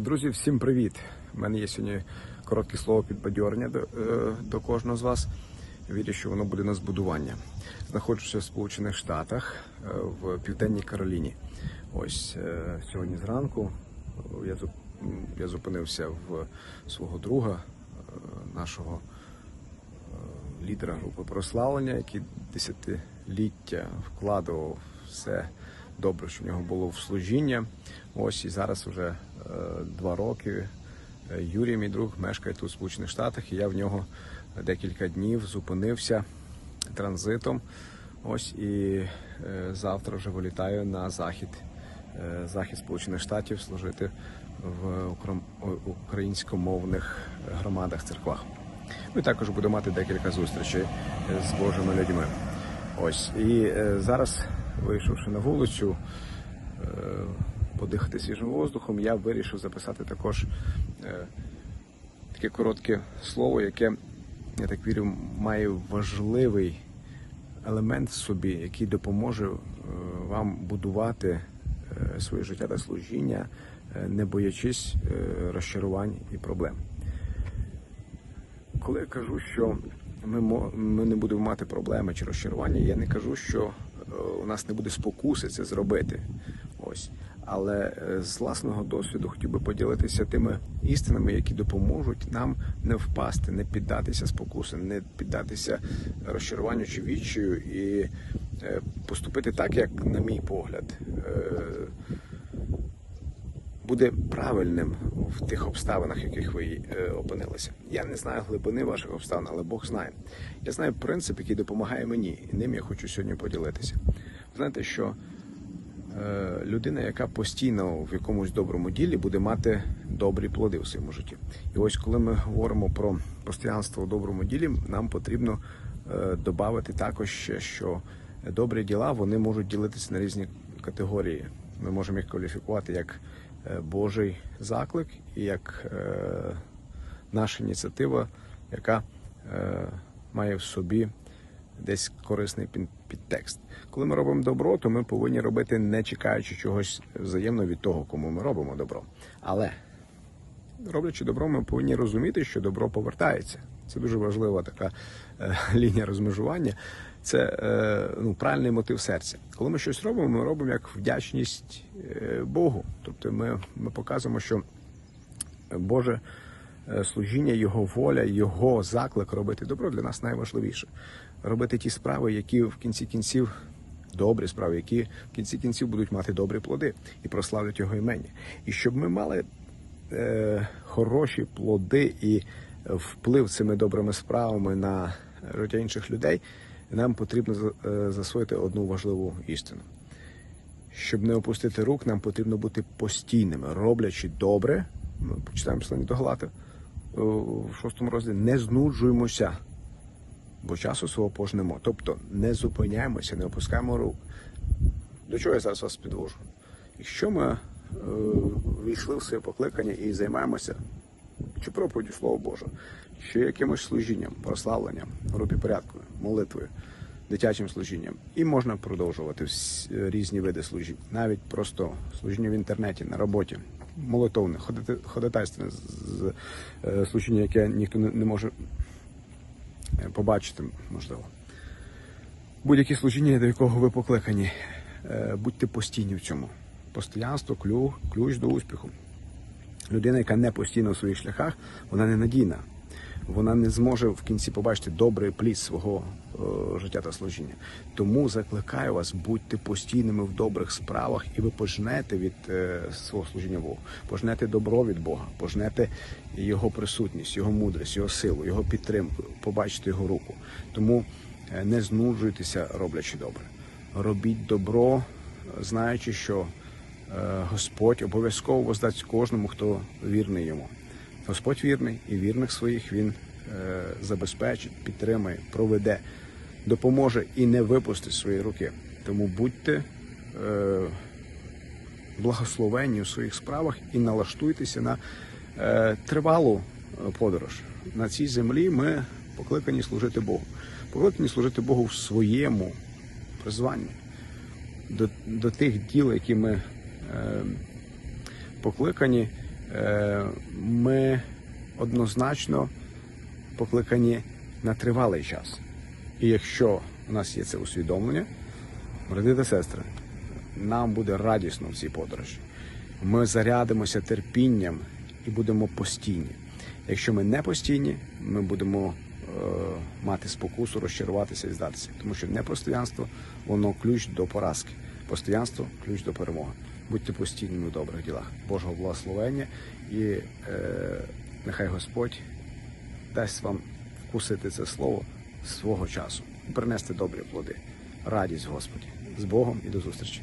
Друзі, всім привіт! У мене є сьогодні коротке слово підбадьорення до, е, до кожного з вас. Вірю, що воно буде на збудування. Знаходжуся в Сполучених Штатах е, в Південній Кароліні. Ось е, сьогодні зранку я, зупинився в свого друга, нашого лідера групи прославлення, який десятиліття вкладував все добре, що в нього було в служіння. Ось і зараз вже е, два роки. е, Юрій, мій друг, мешкає тут в Сполучених Штатах, і я в нього декілька днів зупинився транзитом. Ось і е, завтра вже вилітаю на захід, захід Сполучених Штатів служити в українськомовних громадах, церквах. Ну і також буду мати декілька зустрічей з Божими людьми. Ось і зараз, вийшовши на вулицю, е, подихати свіжим воздухом, я вирішив записати також е, таке коротке слово, яке, я так вірю, має важливий елемент в собі, який допоможе е, вам будувати своє життя та служіння, не боячись розчарувань і проблем. Коли я кажу, що ми, ми не будемо мати проблеми чи розчарування, я не кажу, що у нас не буде спокуси це зробити. Ось. Але е, з власного досвіду хотів би поділитися тими істинами, які допоможуть нам не впасти, не піддатися спокуси, не піддатися розчаруванню чи відчаю і е, поступити так, як, на мій погляд, е, буде правильним в тих обставинах, в яких ви е, опинилися. Я не знаю глибини ваших обставин, але Бог знає. Я знаю принцип, який допомагає мені, і ним я хочу сьогодні поділитися. Знаєте, що е, людина, яка постійно в якомусь доброму ділі, буде мати добрі плоди в своєму житті. І ось коли ми говоримо про постоянство у доброму ділі, нам потрібно е, додати також ще, що добрі діла вони можуть ділитися на різні категорії. Ми можемо їх кваліфікувати як Божий заклик і як е, наша ініціатива, яка е, має в собі десь корисний підтекст. Коли ми робимо добро, то ми повинні робити не чекаючи чогось взаємно від того, кому ми робимо добро. Але роблячи добро, ми повинні розуміти, що добро повертається. Це дуже важлива така е, лінія розмежування. Це е, ну, правильний мотив серця. Коли ми щось робимо, ми робимо як вдячність е, Богу. Тобто ми, ми показуємо, що Боже е, служіння, Його воля, Його заклик робити добро для нас найважливіше. Робити ті справи, які в кінці кінців добрі справи, які в кінці кінців будуть мати добрі плоди і прославлять його імені. І щоб ми мали е, хороші плоди і вплив цими добрими справами на життя інших людей, нам потрібно е, засвоїти одну важливу істину. Щоб не опустити рук, нам потрібно бути постійними, роблячи добре. Ми почитаємо послання до Галати в шостому розділі. Не знуджуємося, бо часу свого пожнемо. Тобто не зупиняємося, не опускаємо рук. До чого я зараз вас підвожу? Якщо ми е, війшли в своє покликання і займаємося чи проповіддю Слова Божого, чи якимось служінням, прославленням, групі порядку, молитвою, дитячим служінням, і можна продовжувати різні види служінь, навіть просто служіння в інтернеті, на роботі, молитовне, ходатайственне е, служіння, яке ніхто не може е, побачити, можливо. Будь-яке служіння, до якого ви покликані, е, будьте постійні в цьому. Постоянство, клю, ключ до успіху. Людина, яка не постійно у своїх шляхах, вона ненадійна. Вона не зможе в кінці побачити добрий плід свого е, життя та служіння. Тому закликаю вас, будьте постійними в добрих справах, і ви пожнете від е, свого служіння Богу. Пожнете добро від Бога, пожнете його присутність, його мудрість, його силу, його підтримку, побачите його руку. Тому е, не знуджуйтеся, роблячи добре. Робіть добро, знаючи, що е, Господь обов'язково воздасть кожному, хто вірний йому. Господь вірний і вірних своїх він е, забезпечить, підтримає, проведе, допоможе і не випустить з своєї руки. Тому будьте е, благословенні у своїх справах і налаштуйтеся на е, тривалу е, подорож. На цій землі ми покликані служити Богу. Покликані служити Богу в своєму призванні. До, до тих діл, які ми е, покликані, Ми однозначно покликані на тривалий час. І якщо у нас є це усвідомлення, брати та сестри, нам буде радісно в цій подорожі. Ми зарядимося терпінням і будемо постійні. Якщо ми не постійні, ми будемо е, мати спокусу, розчаруватися і здатися. Тому що непостоянство воно ключ до поразки. Постоянство ключ до перемоги. Будьте постійними в добрих ділах. Божого благословення і е, нехай Господь дасть вам вкусити це слово свого часу принести добрі плоди. Радість Господі з Богом і до зустрічі.